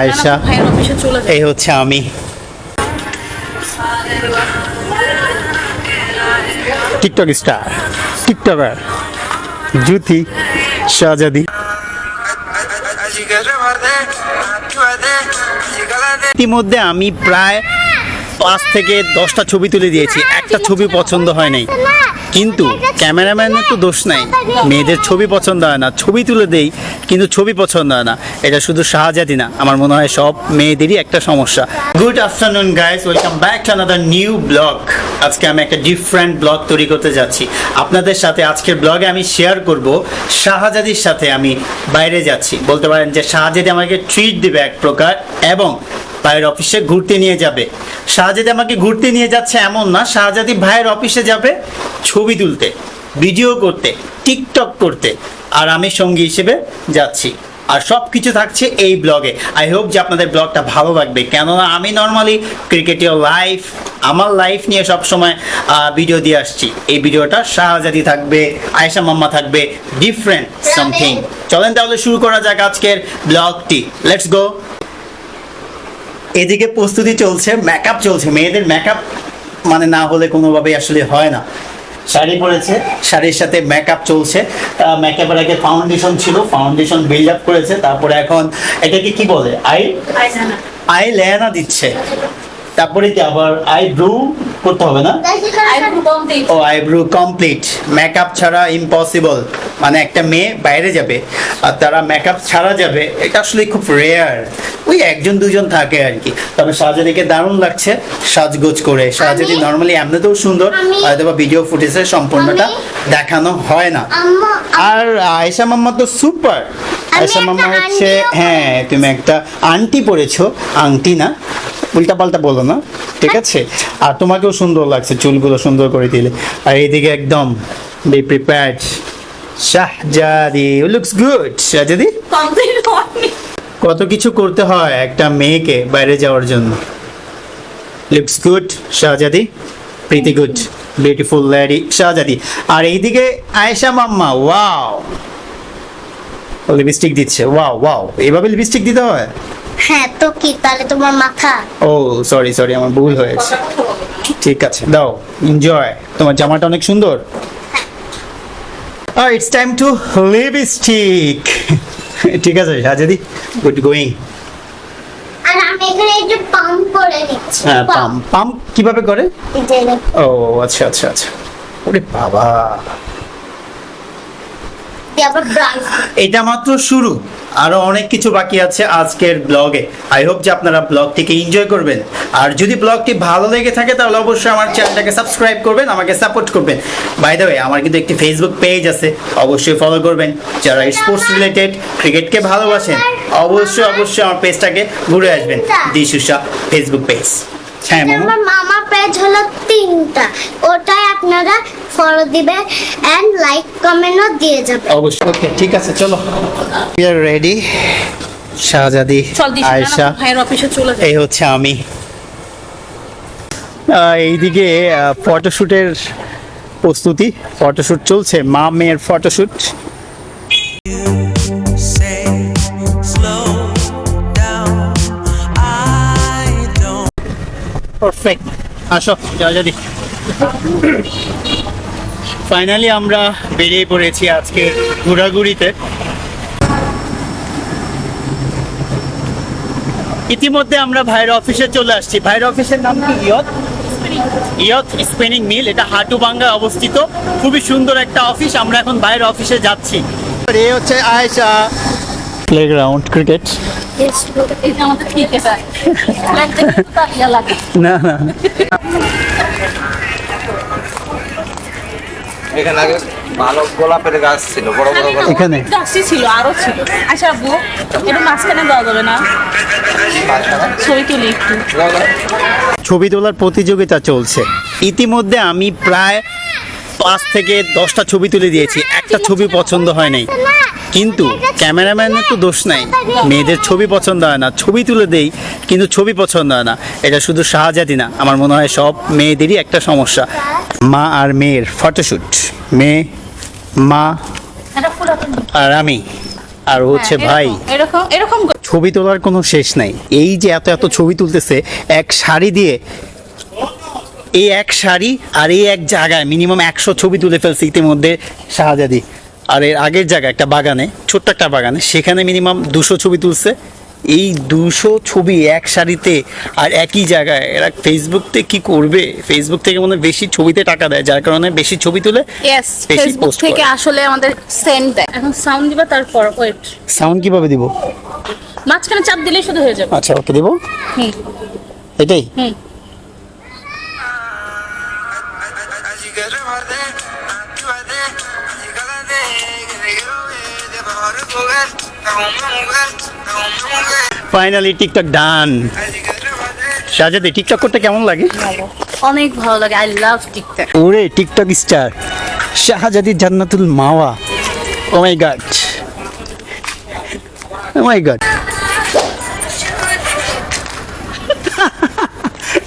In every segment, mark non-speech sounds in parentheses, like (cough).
আয়েশা। এই হচ্ছে আমি। টিকটক স্টার টিকটকার জুথি শাহজাদি। ইতিমধ্যে আমি প্রায় পাঁচ থেকে দশটা ছবি তুলে দিয়েছি একটা ছবি পছন্দ হয় নাই। কিন্তু ক্যামেরাম্যানের তো দোষ নাই। মেয়েদের ছবি পছন্দ হয় না। ছবি তুলে দেই, কিন্তু ছবি পছন্দ হয় না। এটা শুধু শাহজাদি না। আমার মনে হয় সব মেয়েদেরই একটা সমস্যা। Good afternoon guys welcome back to another new blog আজকে আমি একটা ডিফারেন্ট ব্লগ তৈরি করতে যাচ্ছি। আপনাদের সাথে আজকের ব্লগে আমি শেয়ার করব। শাহজাদির সাথে আমি বাইরে যাচ্ছি। বলতে পারেন যে শাহজাদি আমাকে ট্রিট দেবে এক প্রকার এবং ভাইয়ের অফিসে ঘুরতে নিয়ে যাবে। শাহজাদি আমাকে ঘুরতে নিয়ে যাচ্ছে এমন না, শাহজাদি ভাইয়ের অফিসে যাবে ছবি তুলতে, ভিডিও করতে, টিকটক করতে, আর আমি সঙ্গী হিসেবে যাচ্ছি। আর সব কিছু থাকছে এই ব্লগে। আই হোপ যে আপনাদের ব্লগটা ভালো লাগবে। কেননা আমি নর্মালি ক্রিকেটীয় লাইফ আমার লাইফ নিয়ে সবসময় ভিডিও দিয়ে আসছি। এই ভিডিওটা শাহজাদি থাকবে, আয়েশা মাম্মা থাকবে ডিফারেন্ট সামথিং চলেন তাহলে শুরু করা যাক আজকের ব্লগটি। লেটস গো এদিকে প্রস্তুতি চলছে মেকআপ চলছে মেয়েদের মেকআপ মানে না হলে কোনোভাবেই আসলে হয় না। শাড়ি পরেছে শাড়ির সাথে মেকআপ চলছে। মেকআপের আগে ফাউন্ডেশন ছিল ফাউন্ডেশন বিল্ড আপ করেছে তারপরে এখন এটাকে কি বলে? আই আই লেয়ানা দিচ্ছে। তারপরে কি আবার আই ব্রু করতে হবে না? আইব্রু কমপ্লিট ও আইব্রু কমপ্লিট মেকআপ ছাড়া ইম্পসিবল মানে একটা মেয়ে বাইরে যাবে আর তারা মেকআপ ছাড়া যাবে এটা আসলে খুব রেয়ার ওই একজন দুজন থাকে আর কি। তবে শাহজাদিকে দারুণ লাগছে সাজগোজ করে। আমি- নর্মালি এমনিতেও সুন্দর হয়তো বা ভিডিও ফুটেজে সম্পূর্ণটা দেখানো হয় না। আর আয়েশা মাম্মা তো সুপার আয়েশা মাম্মা হচ্ছে হ্যাঁ তুমি একটা আংটি পরেছো আংটি না। উল্টা পাল্টা বলো না ঠিক আছে? আর তোমাকেও সুন্দর লাগছে চুলগুলো সুন্দর করে দিলে। আর এইদিকে একদম be prepared Shahzadi looks good Shahzadi কত কিছু করতে হয় একটা মেয়েকে বাইরে যাওয়ার জন্য। লুকস গুড শাহজাদি প্রীতি গুড বিউটিফুল লেডি শাহজাদি আর এইদিকে আয়েশা মাম্মা ওয়াও লিপস্টিক দিচ্ছে ওয়াও ওয়াও এইভাবে লিপস্টিক দিতে হয়? হ্যাঁ তো কি? তাহলে তোমার মাথা? ও সরি সরি আমার ভুল হয়েছে। ঠিক আছে দাও এনজয় তোমার জামাটা অনেক সুন্দর। ইটস টাইম টু লিপস্টিক ঠিক আছে শাহজাদি গুড গোয়িং আর আমি এখানে একটু পাম্প করে নিচ্ছি। হ্যাঁ পাম্প পাম্প কীভাবে করে? ও আচ্ছা আচ্ছা আচ্ছা। ওরে বাবা। এটা মাত্র শুরু। আরও অনেক কিছু বাকি আছে আজকের ব্লগে আই হোপ যে আপনারা ব্লগটিকে এনজয় করবেন। আর যদি ব্লগটি ভালো লেগে থাকে তাহলে অবশ্যই আমার চ্যানেলটাকে সাবস্ক্রাইব করবেন আমাকে সাপোর্ট করবেন। বাই দ্য ওয়ে আমার কিন্তু একটি ফেসবুক পেজ আছে অবশ্যই ফলো করবেন। যারা স্পোর্টস রিলেটেড ক্রিকেটকে ভালোবাসেন অবশ্যই অবশ্যই আমার পেজটাকে ঘুরে আসবেন। দিশুষা ফেসবুক পেজ হ্যাঁ মামু। মামার পেজ হলো তিনটা। ওটাই আপনারা ফলো দিবে এন্ড লাইক কমেন্টও দিয়ে যাবে। অবশ্যই। ওকে ঠিক আছে চলো। উই আর রেডি শাহজাদি আয়েশা ভাইয়ের অফিসে চলে যাই। এই হচ্ছে আমি। আহ, এইদিকে ফটোশুটের প্রস্তুতি ফটোশুট চলছে মা মেয়ের don't পারফেক্ট আসো জয়জাদি ফাইনালি আমরা বেরিয়ে পড়েছি আজকে ঘোরাঘুরিতে। ইতিমধ্যে আমরা ভাইয়ের অফিসে চলে আসছি। ভাইয়ের অফিসের নাম কি? ইয়ত? ইয়ত স্পেনিং মিল। এটা হাটুবাঙ্গায় অবস্থিত। খুবই সুন্দর একটা অফিস। আমরা এখন ভাইয়ের অফিসে যাচ্ছি। এ হচ্ছে আয়েশা। প্লেগ্রাউন্ড (laughs) ক্রিকেট না না। এখানে আগে ভালো গোলাপের গাছ ছিল বড় বড় গোলাপ। এখানে গাছই ছিল আরও ছিল। আচ্ছা আব্বু এটা মাঝখানে দেওয়া যাবে না? ছবি তুলি একটু। ছবি তোলার প্রতিযোগিতা চলছে। ইতিমধ্যে আমি প্রায় পাঁচ থেকে দশটা ছবি তুলে দিয়েছি। একটা ছবি পছন্দ হয় নাই। কিন্তু ক্যামেরাম্যানের তো দোষ নাই। মেয়েদের ছবি পছন্দ হয় না। ছবি তুলে দেই কিন্তু ছবি পছন্দ হয় না। এটা শুধু শাহজাদি না। আমার মনে হয় সব মেয়েদেরই একটা সমস্যা। মা আর মেয়ের ফটোশ্যুট মেয়ে মা আর আমি। আর হচ্ছে হ্যাঁ, ভাই। এরকম- এরকম এরকম ছবি তোলার কোনো শেষ নাই। এই যে এত এত ছবি তুলতেছে এক শাড়ি দিয়ে এই এক শাড়ি আর এই এক জায়গায় মিনিমাম একশো ছবি তুলে ফেলছে ইতিমধ্যে শাহজাদি। আর এর আগের জায়গায় একটা বাগানে ছোট্ট একটা বাগানে সেখানে মিনিমাম দুশো ছবি তুলছে। এই দুশো ছবি এক শাড়িতে আর একই জায়গায় এরা ফেসবুক থেকে কি করবে? ফেসবুক থেকে মনে বেশি ছবিতে টাকা দেয় যার কারণে বেশি ছবি তুলে ফেসবুক থেকে আসলে আমাদের সেন্ড দেয়। এখন সাউন্ড দিবা তারপর ওয়েট সাউন্ড কীভাবে দিব? মাঝখানে চাপ দিলেই শুধু হয়ে যাবে। আচ্ছা ওকে দিব? হুম। এটাই? হুম। ফাইনালি টিকটক ডান শাহজাদি টিকটক করতে কেমন লাগে? অনেক ভালো লাগে আই লাভ টিকটক ওরে TikTok star Shahzadi Jannatul Mawa. Oh my god oh my god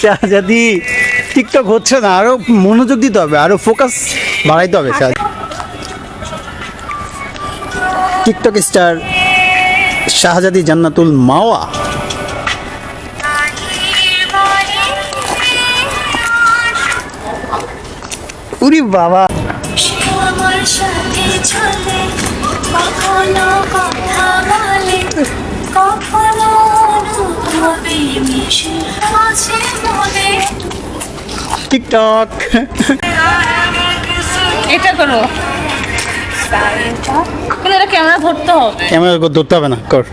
Shahzadi TikTok হচ্ছে না আরও মনোযোগ দিতে হবে আরও ফোকাস বাড়াইতে হবে শাহ টিকটক স্টার শাহজাদি জান্নাতুল মাওয়া। উরি বাবা। টিকটক। এটা করো। ক্যামেরা ধরতে হবে। ধরতে হবে না কর।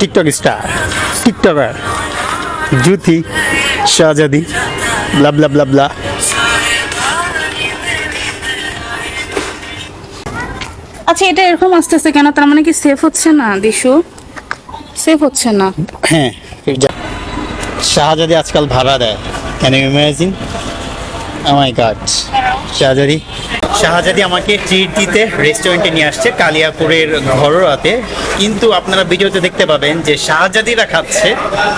টিকটক স্টার টিকটকার জুতি শাহজাদি ব্লা ব্লা ব্লা লা আচ্ছা এটা এরকম আসতেছে কেন? তার মানে কি সেফ হচ্ছে না দিশু? সেফ হচ্ছে না। হ্যাঁ শাহজাদি আজকাল ভাড়া দেয়। Can you imagine my god Shahzadi Shahzadi আমাকে ট্রিট দিতে রেস্টুরেন্টে নিয়ে আসছে, কালিয়াপুরের ঘরোয়াতে। কিন্তু আপনারা ভিডিওতে দেখতে পাবেন যে শাহজাদিরা খাচ্ছে,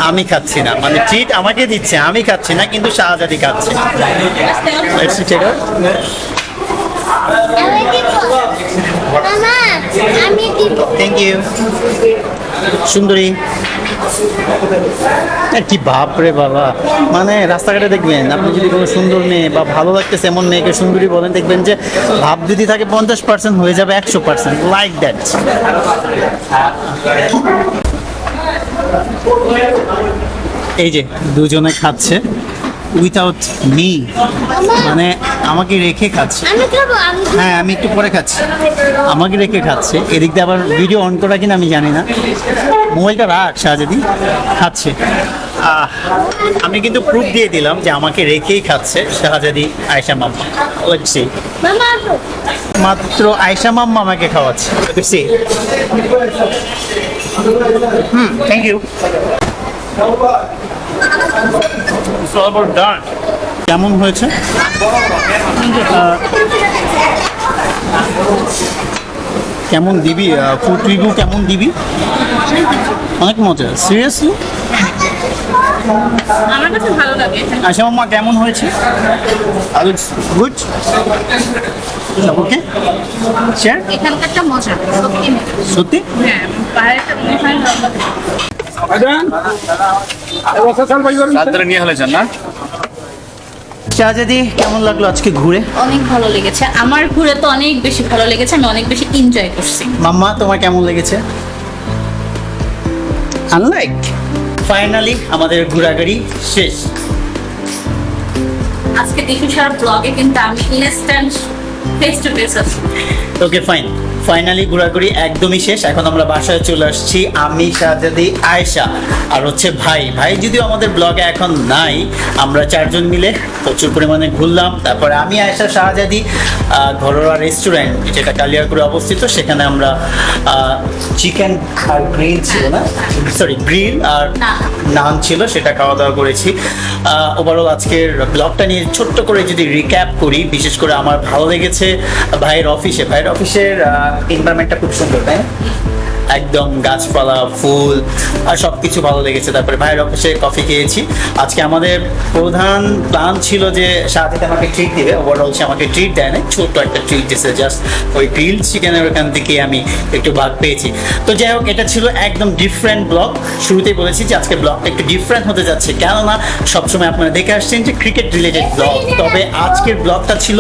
আমি খাচ্ছি না। মানে ট্রিট আমাকে দিচ্ছে, আমি খাচ্ছি না, কিন্তু শাহজাদি খাচ্ছে। থ্যাংক ইউ সুন্দরী। কি বাপ রে বাবা। মানে রাস্তাঘাটে দেখবেন, আপনি যদি কোনো সুন্দর মেয়ে বা ভালো লাগতেছে এমন মেয়েকে সুন্দরী বলেন, দেখবেন যে ভাব যদি থাকে পঞ্চাশ পার্সেন্ট হয়ে যাবে একশো পার্সেন্ট লাইক দ্যাট এই যে, দুজনে খাচ্ছে। উইথাউট মি মানে আমাকে রেখে খাচ্ছে। হ্যাঁ আমি একটু পরে খাচ্ছি। আমাকে রেখে খাচ্ছে। এদিক দিয়ে আবার ভিডিও অন করা কিনা আমি জানি না। মোবাইলটা রাখ শাহজাদি খাচ্ছে। আমি কিন্তু প্রুফ দিয়ে দিলাম যে আমাকে রেখেই খাচ্ছে শাহজাদি আয়সা মাম্মা। আসো। মাত্র আয়সা মাম্মা আমাকে খাওয়াচ্ছে। দেখছি হুম থ্যাংক ইউ ডান কেমন হয়েছে? কেমন দিবি ফুড রিভিউ কেমন দিবি? অনেক মজা। সিরিয়াসলি আমার কাছে ভালো লাগে। আশা মাম্মা কেমন হয়েছে? গুড ওকে শেয়ার এখানকারটা মজা সত্যি সত্যি? হ্যাঁ বাইরেটা মনে হয় ভালো লাগে। শাহজাদি কেমন লাগল আজকে ঘুরে? অনেক ভালো লেগেছে। আমার ঘুরে তো অনেক বেশি ভালো লেগেছে আমি অনেক বেশি এনজয় করছি। মাম্মা তোমার কেমন লেগেছে? আনলাইক ফাইনালি আমাদের ঘোরাঘুরি শেষ। আজকে দিশু সার ব্লগে কিন্তু আমি ইনস্ট্যান্ট ফেস টু ফেস আছি। ওকে ফাইন ফাইনালি ঘোরাঘুরি একদমই শেষ। এখন আমরা বাসায় চলে আসছি আমি শাহজাদি আয়েশা আর হচ্ছে ভাই। ভাই যদিও আমাদের ব্লগে এখন নাই আমরা চারজন মিলে প্রচুর পরিমাণে ঘুরলাম। তারপরে আমি আয়েশা শাহজাদি ঘরোয়া রেস্টুরেন্ট যেটা কালিয়াকুড়ে অবস্থিত সেখানে আমরা চিকেন আর গ্রিল ছিল না? সরি গ্রিল আর। নান ছিল সেটা খাওয়া দাওয়া করেছি। ওভারঅল আজকের ব্লগটা নিয়ে ছোট্ট করে যদি রিক্যাপ করি বিশেষ করে আমার ভালো লেগেছে ভাইয়ের অফিসে ভাইয়ের অফিসের এনভায়রনমেন্টটা খুব সুন্দর তাই না? একদম গাছপালা, ফুল আর সব কিছু ভালো লেগেছে। তারপরে ভাইয়ের অফিসে কফি খেয়েছি। আজকে আমাদের প্রধান প্ল্যান ছিল যে সাথে আমাকে ট্রিট দিবে। ওভারঅল সে আমাকে ট্রিট দেয় না ছোট্ট একটা ট্রিট দিয়েছে জাস্ট ওই গ্রিল চিকেনের ওখান থেকে আমি একটু ভাগ পেয়েছি। তো যাই হোক, এটা ছিল একদম ডিফারেন্ট ব্লগ শুরুতেই বলেছি যে আজকে ব্লগটা একটু ডিফারেন্ট হতে যাচ্ছে। কেননা সবসময় আপনারা দেখে আসছেন যে ক্রিকেট রিলেটেড ব্লগ তবে আজকের ব্লগটা ছিল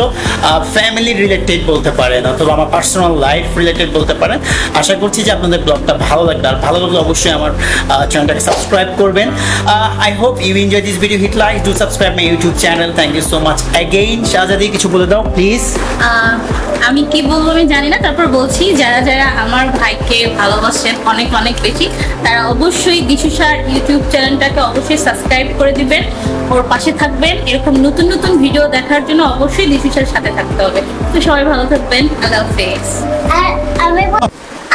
ফ্যামিলি রিলেটেড বলতে পারেন অথবা আমার পার্সোনাল লাইফ রিলেটেড বলতে পারেন। আশা করছি যে আপনাদের ব্লগটা ভালো লাগবে আর ভালো লাগলে অবশ্যই আমার চ্যানেলটাকে সাবস্ক্রাইব করবেন। I hope you enjoy this video hit like do subscribe my YouTube channel thank you so much again Shahzadi কিছু বলে দাও প্লিজ আমি কি বলব আমি জানি না তারপর বলছি যারা যারা আমার ভাইকে ভালোবাসেন অনেক অনেক বেশি তারা অবশ্যই দিশুসার ইউটিউব চ্যানেলটাকে অবশ্যই সাবস্ক্রাইব করে দিবেন ওর পাশে থাকবেন। এরকম নতুন নতুন ভিডিও দেখার জন্য অবশ্যই দিশুসার সাথে থাকতে হবে। তো সবাই ভালো থাকবেন আল্লাহ হাফেজ। আর আমি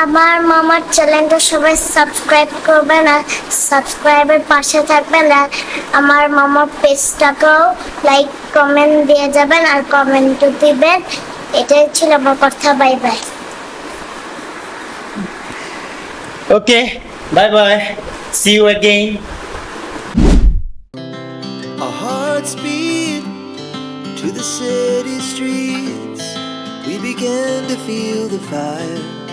আমার মামার চ্যানেলটা সবাই সাবস্ক্রাইব করবেন আর সাবস্ক্রাইবের পাশে থাকবেন আর আমার মামার পেজটাকেও লাইক কমেন্ট দিয়ে যাবেন আর কমেন্টও দিবেন এটাই ছিল আমার কথা bye bye okay bye bye see you again beat to the city streets. We began to feel the fire.